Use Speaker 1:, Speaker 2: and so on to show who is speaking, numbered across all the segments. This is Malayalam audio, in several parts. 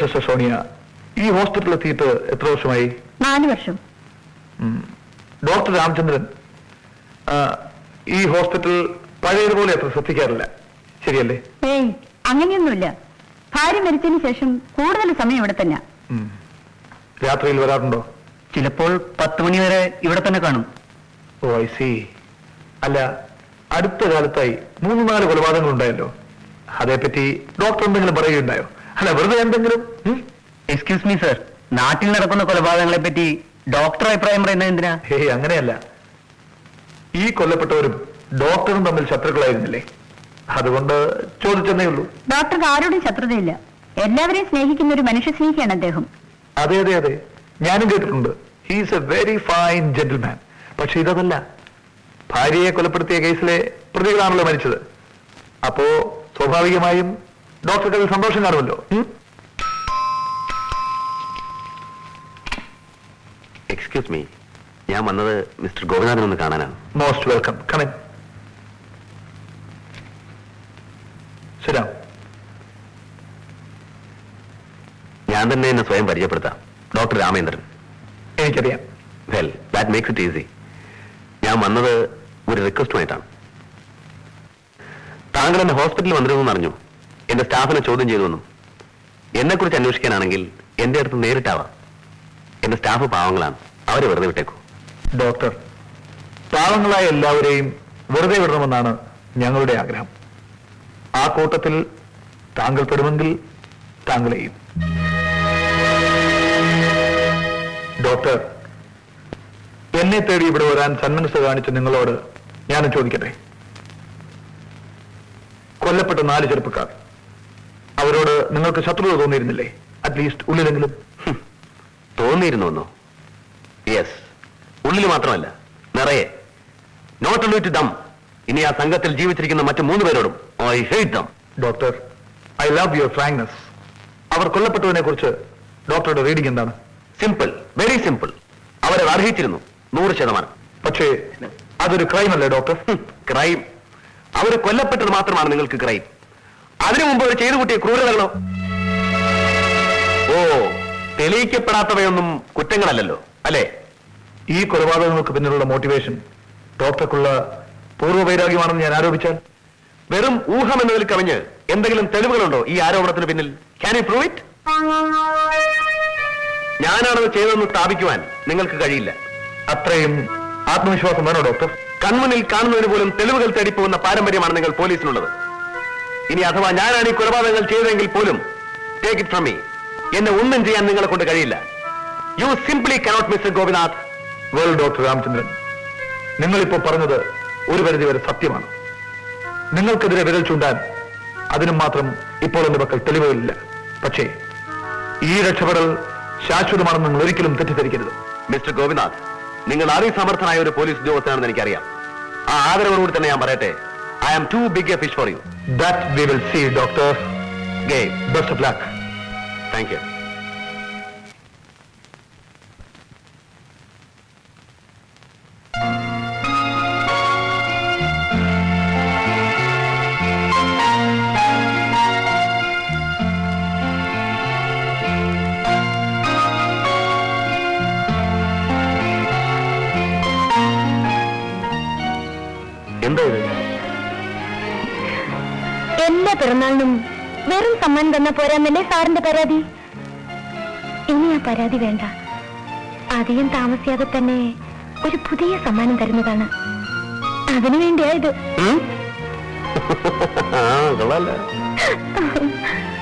Speaker 1: സിസ്റ്റർ സോണിയ ഈ ഹോസ്പിറ്റലിൽ എത്തിയിട്ട് എത്ര വർഷമായി?
Speaker 2: നാല് വർഷം.
Speaker 1: ഡോക്ടർ രാമചന്ദ്രൻ ഈ ഹോസ്പിറ്റൽ പഴയതുപോലെ അത്ര ശ്രദ്ധിക്കാറില്ല. ശരിയല്ലേ?
Speaker 2: ഏയ് അങ്ങനെയൊന്നുമില്ല. ഭാര്യ മരിച്ചതിന് ശേഷം കൂടുതൽ സമയം ഇവിടെ തന്നെ.
Speaker 1: രാത്രിയിൽ വരാറുണ്ടോ?
Speaker 3: ചിലപ്പോൾ പത്ത് മണി വരെ ഇവിടെ തന്നെ കാണും.
Speaker 1: ഓ ഐ സി അല്ല അടുത്ത കാലത്തായി മൂന്ന് നാല് കൊലപാതകങ്ങൾ ഉണ്ടായല്ലോ അതേപ്പറ്റി ഡോക്ടർ എന്തെങ്കിലും പറയുകയുണ്ടായോ? അല്ല വെറുതെ എന്തെങ്കിലും?
Speaker 3: എക്സ്ക്യൂസ് മീ സർ നാട്ടിൽ നടക്കുന്ന കൊലപാതകങ്ങളെ പറ്റി ഡോക്ടർ അഭിപ്രായം പറയുന്നത് എന്തിനാ?
Speaker 1: ഹേയ് അങ്ങനെയല്ല. ഈ കൊല്ലപ്പെട്ടവരും ഡോക്ടറും തമ്മിൽ ശത്രുക്കളായിരുന്നില്ലേ? അതുകൊണ്ട് ചോദിച്ചെന്നേ ഉള്ളൂ.
Speaker 2: ഡോക്ടർക്ക് ആരോടും ശത്രുതയില്ല. എല്ലാവരെയും സ്നേഹിക്കുന്ന ഒരു മനുഷ്യ സ്നേഹിയാണ് അദ്ദേഹം.
Speaker 1: അതെ അതെ അതെ. ഞാനും കേട്ടിട്ടുണ്ട്. He's a very fine gentleman പക്ഷെ ഇതല്ല. ഭാര്യയെ കൊലപ്പെടുത്തിയ കേസിലെ പ്രതികളാണല്ലോ മരിച്ചത്. അപ്പോ സ്വാഭാവികമായും ഡോക്ടർക്ക് അതിൽ സന്തോഷം കാണുമല്ലോ.
Speaker 4: എക്സ്ക്യൂസ് മീ ഞാൻ വന്നത് മിസ്റ്റർ ഗോപിനാഥൻ ഒന്ന് കാണാനാണ്.
Speaker 1: മോസ്റ്റ് വെൽക്കം കമൻ ശരാ
Speaker 4: ഞാൻ തന്നെ എന്നെ സ്വയം പരിചയപ്പെടുത്താം. ഡോക്ടർ രാമേന്ദ്രൻ.
Speaker 1: എനിക്കറിയാം.
Speaker 4: Well that makes it easy ഞാൻ വന്നത് ഒരു റിക്വസ്റ്റുമായിട്ടാണ് താങ്കൾ എന്നെ ഹോസ്പിറ്റലിൽ വന്നിരുന്നു അറിഞ്ഞു? എന്റെ സ്റ്റാഫിനെ ചോദ്യം ചെയ്തു വന്നു. എന്നെക്കുറിച്ച് അന്വേഷിക്കാനാണെങ്കിൽ എന്റെ അടുത്ത് നേരിട്ടാവാം. എന്റെ സ്റ്റാഫ് പാവങ്ങളാണ്. അവരെ വെറുതെ വിട്ടേക്കൂ.
Speaker 1: ഡോക്ടർ പാവങ്ങളായ എല്ലാവരെയും വെറുതെ വിടണമെന്നാണ് ഞങ്ങളുടെ ആഗ്രഹം. ആ കൂട്ടത്തിൽ താങ്കൾ പെടുമെങ്കിൽ താങ്കളെയും ഡോക്ടർ എന്നെ തേടി ഇവിടെ വരാൻ സന്മനസ് കാണിച്ച നിങ്ങളോട് ഞാനും ചോദിക്കട്ടെ? കൊല്ലപ്പെട്ട നാല് ചെറുപ്പക്കാർ. അവരോട് നിങ്ങൾക്ക് ശത്രുത തോന്നിയിരുന്നില്ലേ? അറ്റ്ലീസ്റ്റ് ഉള്ളിലെങ്കിലും.
Speaker 4: തോന്നിയിരുന്നോ യെസ് ഉള്ളിൽ മാത്രമല്ല നിറയെ. നോട്ട് ഓൺലി ടു ദം ഇനി ആ സംഘത്തിൽ ജീവിച്ചിരിക്കുന്ന മറ്റു മൂന്ന് പേരോടും I hate them
Speaker 1: doctor I love your frankness അവർ കൊല്ലപ്പെട്ടതിനെ കുറിച്ച് ഡോക്ടറുടെ റീഡിംഗ് എന്താണ്?
Speaker 4: സിമ്പിൾ വെരി സിമ്പിൾ അവരെ അർഹിച്ചിരുന്നു നൂറ് ശതമാനം.
Speaker 1: പക്ഷേ അതൊരു ക്രൈം അല്ലേ ഡോക്ടർ
Speaker 4: ക്രൈം അവർ കൊല്ലപ്പെട്ടത് മാത്രമാണ് നിങ്ങൾക്ക് ക്രൈം അതിനു മുമ്പ് അവർ ചെയ്തു കൂട്ടിയ ക്രൂരതകളോ? ഓ തെളിയിക്കപ്പെടാത്തവയൊന്നും കുറ്റങ്ങളല്ലല്ലോ അല്ലേ?
Speaker 1: ഈ കൊലപാതകങ്ങൾക്ക് പിന്നിലുള്ള മോട്ടിവേഷൻ ഡോക്ടർക്കുള്ള പൂർവവൈരാഗ്യമാണെന്ന് ഞാൻ ആരോപിച്ചാൽ?
Speaker 4: വെറും ഊഹം എന്നതിൽ കവിഞ്ഞ് എന്തെങ്കിലും തെളിവുകളുണ്ടോ ഈ ആരോപണത്തിന് പിന്നിൽ? ക്യാൻ യു പ്രൂവ് ഇറ്റ് ഞാനാണത് ചെയ്തതെന്ന് സ്ഥാപിക്കുവാൻ നിങ്ങൾക്ക് കഴിയില്ല.
Speaker 1: അത്രയും ആത്മവിശ്വാസം വേണോ ഡോക്ടർ?
Speaker 4: കൺമുന്നിൽ കാണുന്നതിന് പോലും തെളിവുകൾ തേടിപ്പോകുന്ന പാരമ്പര്യമാണ് നിങ്ങൾ പോലീസിനുള്ളത്. ഇനി അഥവാ ഞാനാണ് ഈ കൊലപാതകങ്ങൾ ചെയ്തതെങ്കിൽ പോലും ടേക്ക് ഇറ്റ് ഫ്രം മീ എന്നെ ഒന്നും ചെയ്യാൻ നിങ്ങളെ കൊണ്ട് കഴിയില്ല. You simply cannot mister Gopinath.
Speaker 1: Well doctor Ramachandran നിങ്ങളിപ്പോ പറഞ്ഞത് ഒരു പരിധി വരെ സത്യമാണ്. നിങ്ങൾക്കെതിരെ വിരൽ ചൂണ്ടാൻ അതിനും മാത്രം ഇപ്പോൾ എന്റെ മക്കൾ തെളിവുകളില്ല. പക്ഷേ ഈ രക്ഷപ്പെടൽ ശാശ്വതമാണെന്ന് നിങ്ങൾ ഒരിക്കലും തെറ്റിദ്ധരിക്കരുത്.
Speaker 4: മിസ്റ്റർ ഗോപിനാഥ് നിങ്ങൾ അതിസമർത്ഥനായ ഒരു പോലീസ് ഉദ്യോഗസ്ഥനാണെന്ന് എനിക്കറിയാം. ആ ആദരവോടുകൂടി തന്നെ ഞാൻ പറയട്ടെ I am too big a
Speaker 1: fish for you. That we
Speaker 4: will
Speaker 1: see, Doctor. Gay,
Speaker 4: best of luck. Thank
Speaker 2: you. പിറന്നാളിനും വെറും സമ്മാനം തന്ന പോരാന്നല്ലേ സാറിന്റെ പരാതി? ഇനി ആ പരാതി വേണ്ട. അധികം താമസിയാതെ തന്നെ ഒരു പുതിയ സമ്മാനം തരുന്നതാണ്. അതിനു വേണ്ടിയാ ഇത്.
Speaker 4: ഉം? ആ കൊള്ളാല്ല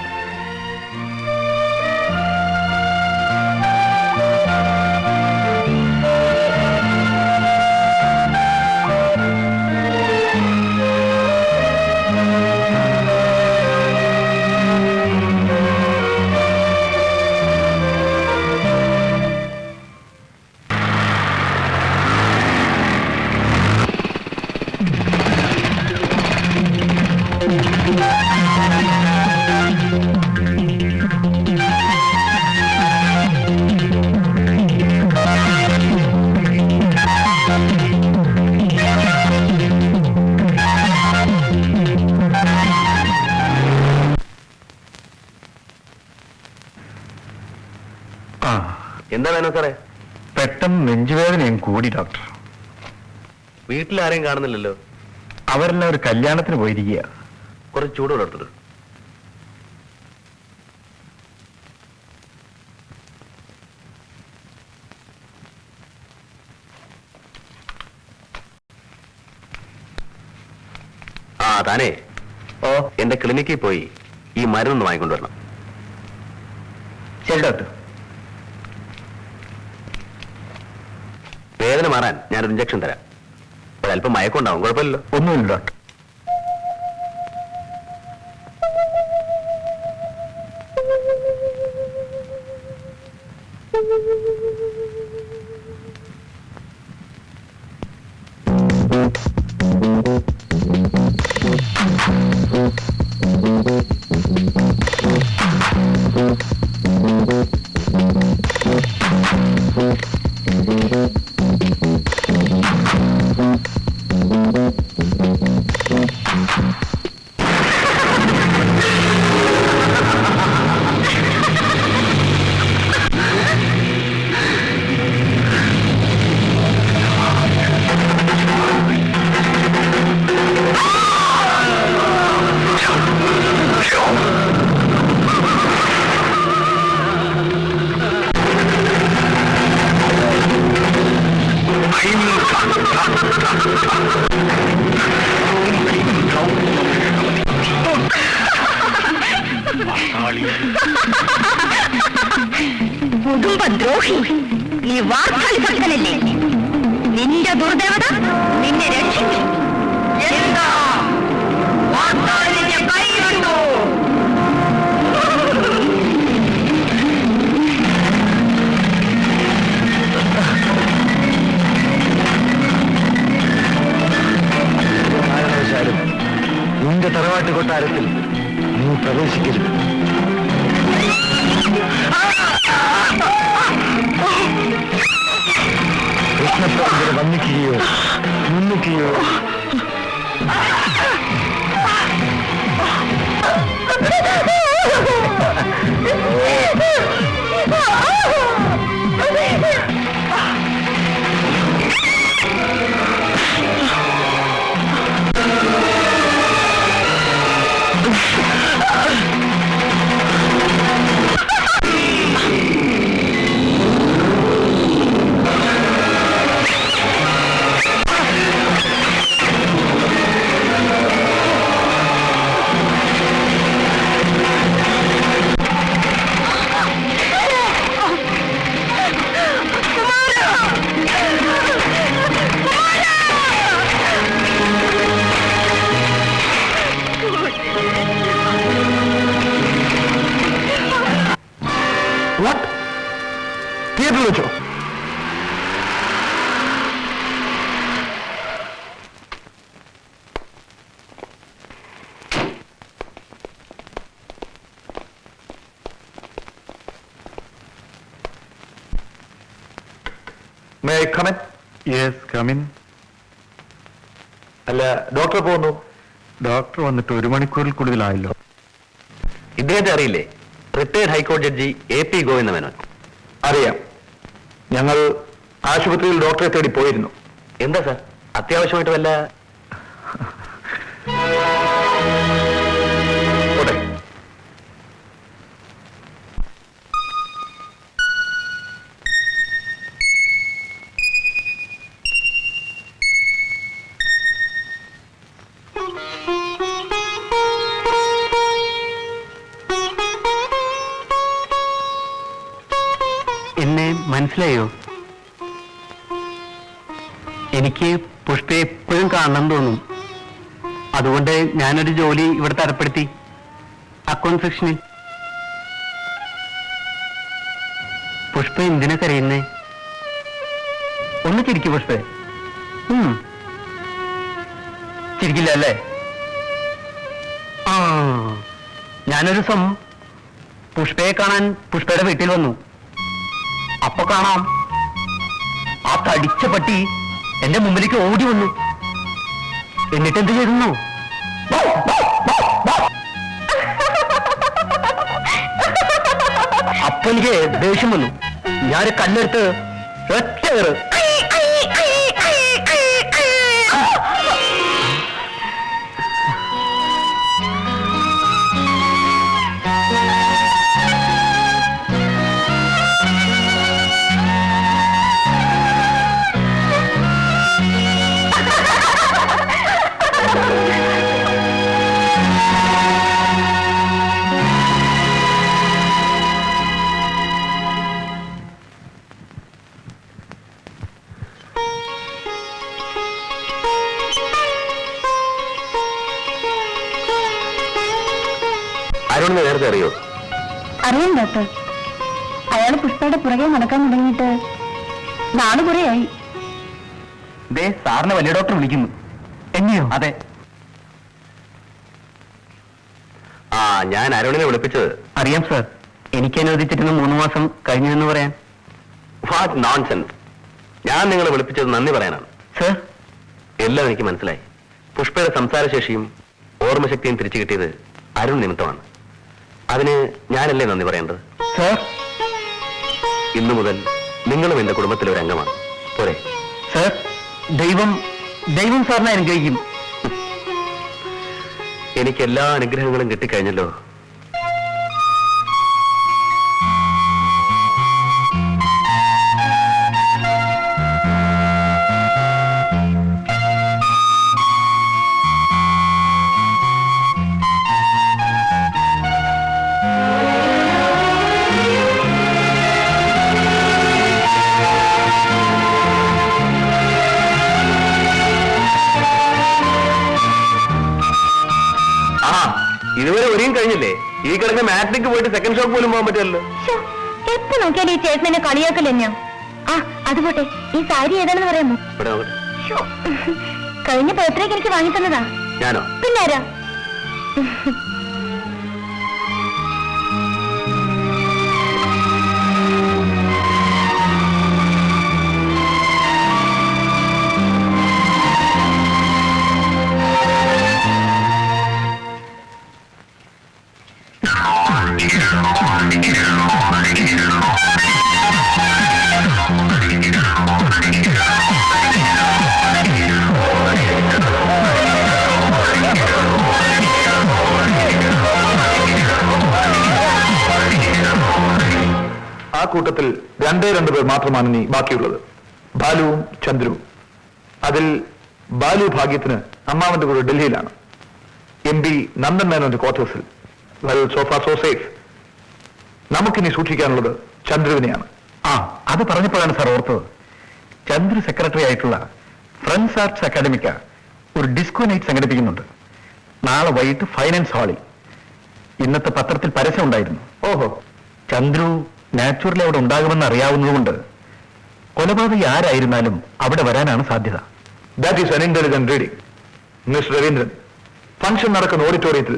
Speaker 4: എന്താ വേണോ സാറേ?
Speaker 1: പെട്ടെന്ന് നെഞ്ചുവേദനയും കൂടി ഡോക്ടർ.
Speaker 4: വീട്ടിൽ ആരെയും കാണുന്നില്ലല്ലോ?
Speaker 1: അവരെല്ലാം ഒരു കല്യാണത്തിന് പോയിരിക്കുക.
Speaker 4: കുറച്ച് ചൂട് ഡോക്ടർ ആ താനേ.
Speaker 3: ഓ.
Speaker 4: എന്റെ ക്ലിനിക്കിൽ പോയി ഈ മരുന്നൊന്ന് വാങ്ങിക്കൊണ്ടുവരണം
Speaker 3: ശരി ഡോക്ടർ.
Speaker 4: മാറാൻ ഞാനൊരു ഇഞ്ചക്ഷൻ തരാം. ഒരല്പം മയക്കുണ്ടാവും കുഴപ്പമില്ലല്ലോ.
Speaker 1: ഒന്നുമില്ല ഡോക്ടർ.
Speaker 2: കുടുംബദ്രോഹി നീ വാർത്താളി ഭക്തനല്ലേ നിന്റെ ദുർദേവത നിന്നെ രക്ഷിക്കും. എന്താ? വാർത്താളിന്റെ കൈ കണ്ടു
Speaker 1: നിന്റെ തറവാട്ട് കൊട്ടാരത്തിൽ 눈밥을 시켜주면 백합밥들을 못 느끼게요 못 느끼게요 may I come in yes come in അല്ല ഡോക്ടർ പോകുന്നു ഡോക്ടർ വന്നിട്ട് ഒരു മണിക്കൂറിൽ കൂടുതലായല്ലോ.
Speaker 4: ഇദ്ദേഹത്തെ അറിയില്ലേ? റിട്ടയർഡ് ഹൈക്കോടതി judge A P Govinda Menon
Speaker 1: അറിയാം. ഞങ്ങൾ ആശുപത്രിയിൽ ഡോക്ടറെ തേടി പോയിരുന്നു.
Speaker 4: എന്താ സാർ? അത്യാവശ്യമായിട്ട് വല്ല
Speaker 3: മനസ്സിലായോ? എനിക്ക് പുഷ്പയെ എപ്പോഴും കാണണം തോന്നും. അതുകൊണ്ട് ഞാനൊരു ജോലി ഇവിടെ തരപ്പെടുത്തി. അക്കൗണ്ട് സെക്ഷനിൽ പുഷ്പ എന്തിനാ കരയുന്നേ? ഒന്ന് ചിരിക്കു പുഷ്പ. ചിരിക്കില്ല അല്ലേ? ആ. ഞാനൊരു ദിവസം പുഷ്പയെ കാണാൻ പുഷ്പയുടെ വീട്ടിൽ വന്നു. അപ്പൊ കാണാം. ആ തടിച്ച പട്ടി എന്റെ മുമ്പിലേക്ക് ഓടി വന്നു. എന്നിട്ട് എന്ത് ചെയ്തു? അപ്പൊ എനിക്ക് ദേഷ്യം വന്നു. ഞാൻ കല്ലെടുത്ത് ഒറ്റ
Speaker 4: അറിയാം
Speaker 2: ഡോക്ടർ. അയാൾ പുഷ്പയുടെ പുറകെ നടക്കാൻ തുടങ്ങിയിട്ട് നാൾ കുറെയായി.
Speaker 3: ദേ സാറിനെ വലിയ ഡോക്ടർ വിളിക്കുന്നു. എന്നെയോ? അതെ.
Speaker 4: ആ ഞാൻ അരുണിനെ വിളിപ്പിച്ചത്.
Speaker 3: അറിയാം സർ. എനിക്ക് അനുവദിച്ചിരുന്ന മൂന്ന് മാസം കഴിഞ്ഞു എന്ന് പറയാൻ.
Speaker 4: വാട്ട് നോൺസെൻസ് ഞാൻ നിങ്ങളെ വിളിപ്പിച്ചത് നന്ദി പറയാനാണ്.
Speaker 3: സർ?
Speaker 4: എല്ലാം എനിക്ക് മനസ്സിലായി. പുഷ്പയുടെ സംസാരശേഷിയും ഓർമ്മശക്തിയും തിരിച്ചു കിട്ടിയത് അരുൺ നിമിത്തമാണ്. അതിന് ഞാനല്ലേ നന്ദി പറയേണ്ടത്?
Speaker 3: സാർ.
Speaker 4: ഇന്നു മുതൽ നിങ്ങളും എന്റെ കുടുംബത്തിലെ ഒരു അംഗമാണ്. പോരെ.
Speaker 3: സാർ ദൈവം ദൈവം സാറിനെ അനുഗ്രഹിക്കും.
Speaker 4: എനിക്ക് എല്ലാ അനുഗ്രഹങ്ങളും കിട്ടിക്കഴിഞ്ഞല്ലോ. കിടക്കുന്ന മാറ്റിക്ക് പോയിട്ട് സെക്കൻഡ് ഷോക്ക് പോലും പോകാൻ പറ്റുമല്ലോ
Speaker 2: എപ്പോ നോക്കിയാലും ഈ ചേട്ടൻ എന്നെ കളിയാക്കല്ലേ ഞാൻ? ആ അത് പോട്ടെ. ഈ സാരി ഏതാണെന്ന് പറയാമോ? കഴിഞ്ഞ പോയത്രേക്ക് എനിക്ക് വാങ്ങി തന്നതാ.
Speaker 4: ഞാനോ?
Speaker 2: പിന്നാരാ?
Speaker 1: കൂട്ടത്തിൽ രണ്ടേ രണ്ട് പേർ മാത്രമാണ് ഇനി ബാക്കിയുള്ളത്. ബാലുവും ചന്ദ്രുവും അതിൽ ബാലു ഭാഗ്യത്തിന് അമ്മാവന്റെ കൂടെ ഡൽഹിയിലാണ്. എം പി നന്ദൻ മേനോന്റെ ക്വാർട്ടേഴ്സിൽ. വെൽ സോഫ സോ സേഫ് നമുക്കിനി സൂക്ഷിക്കാനുള്ളത് ചന്ദ്രുവിനെയാണ്.
Speaker 3: ആ അത് പറഞ്ഞപ്പോഴാണ് സാർ ഓർത്തത്. ചന്ദ്രു സെക്രട്ടറി ആയിട്ടുള്ള ഫ്രണ്ട്സ് ആർട്സ് അക്കാഡമിക്ക ഒരു ഡിസ്കോ നൈറ്റ് സംഘടിപ്പിക്കുന്നുണ്ട്. നാളെ വൈകിട്ട് ഫൈനാൻസ് ഹാളിൽ. ഇന്നത്തെ പത്രത്തിൽ പരസ്യം ഉണ്ടായിരുന്നു.
Speaker 1: ഓഹോ.
Speaker 3: ചന്ദ്രു നാച്ചുറലി അവിടെ ഉണ്ടാകുമെന്ന് അറിയാവുന്നതുകൊണ്ട് കൊലപാതകി ആരായിരുന്നാലും അവിടെ വരാനാണ് സാധ്യത.
Speaker 1: That is an intelligent reading mister Raveendran function നടക്കുന്ന ഓഡിറ്റോറിയത്തിൽ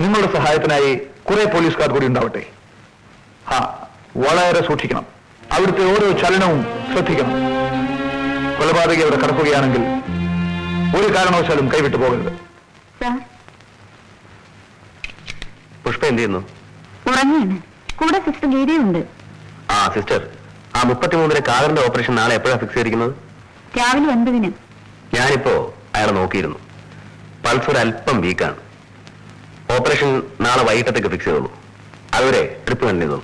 Speaker 1: നിങ്ങളുടെ സഹായത്തിനായി കുറെ പോലീസുകാർ കൂടി ഉണ്ടാവട്ടെ. ആ വളരെ സൂക്ഷിക്കണം. അവിടുത്തെ ഓരോ ചലനവും ശ്രദ്ധിക്കണം. കൊലപാതകി അവിടെ കടക്കുകയാണെങ്കിൽ ഒരു കാരണവശാലും കൈവിട്ടു പോകരുത്.
Speaker 2: സാർ
Speaker 4: പുഷ്പ എന്ത് ചെയ്യുന്നു?
Speaker 2: ഉറങ്ങിയാണ് കൂടെ സിസ്റ്റർ ഗീതയുണ്ട്
Speaker 4: ആ സിസ്റ്റർ ആ മുപ്പത്തിമൂന്നിലെ കാതറിന്റെ ഓപ്പറേഷൻ നാളെ എപ്പോഴാണ് ഫിക്സ് ചെയ്തിരിക്കുന്നത്?
Speaker 2: രാവിലെ ഒൻപതിന്.
Speaker 4: ഞാനിപ്പോ അയാളെ നോക്കിയിരുന്നു. പൾസ് ഒരു അല്പം വീക്കാണ് ഓപ്പറേഷൻ നാളെ വൈകിട്ടത്തേക്ക് ഫിക്സ് ചെയ്തോളൂ. അതുവരെ ട്രിപ്പ് കണ്ടിരുന്നു